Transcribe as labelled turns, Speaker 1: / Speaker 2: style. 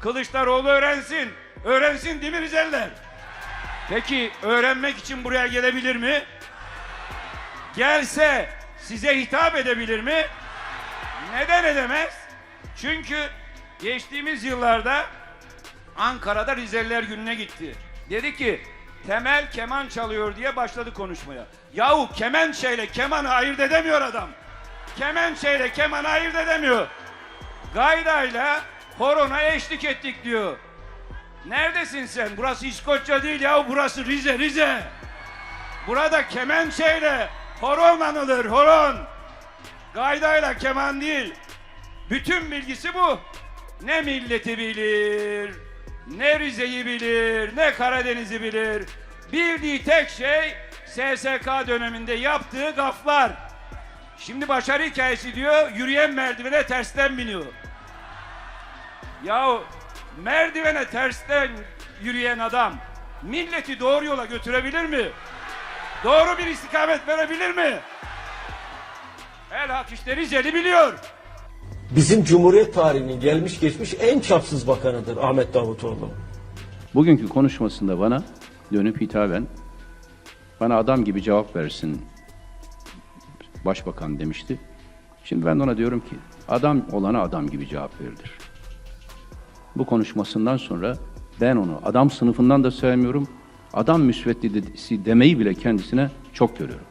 Speaker 1: Kılıçdaroğlu öğrensin. Öğrensin değil mi Rizeliler? Peki öğrenmek için buraya gelebilir mi? Gelse size hitap edebilir mi? Neden edemez? Çünkü geçtiğimiz yıllarda Ankara'da Rizeliler gününe gitti. Dedi ki temel keman çalıyor diye başladı konuşmaya. Yahu kemençeyle kemanı ayırt edemiyor adam. Kemençeyle kemanı ayırt edemiyor. Gaydayla horona eşlik ettik diyor. Neredesin sen? Burası İskoçya değil ya burası Rize Rize. Burada kemençeyle horon anılır horon. Gaydayla keman değil. Bütün bilgisi bu. Ne milleti bilir, ne Rize'yi bilir, ne Karadeniz'i bilir. Bildiği tek şey SSK döneminde yaptığı gaflar. Şimdi başarı hikayesi diyor, yürüyen merdivene tersten biniyor. Yahu merdivene tersten yürüyen adam milleti doğru yola götürebilir mi? Doğru bir istikamet verebilir mi? El hak işte Rizeli biliyor.
Speaker 2: Bizim Cumhuriyet tarihinin gelmiş geçmiş en çapsız bakanıdır Ahmet Davutoğlu.
Speaker 3: Bugünkü konuşmasında bana dönüp hitaben bana adam gibi cevap versin başbakan demişti. Şimdi ben de ona diyorum ki adam olana adam gibi cevap verilir. Bu konuşmasından sonra ben onu adam sınıfından da sevmiyorum. Adam müsveddesi demeyi bile kendisine çok görüyorum.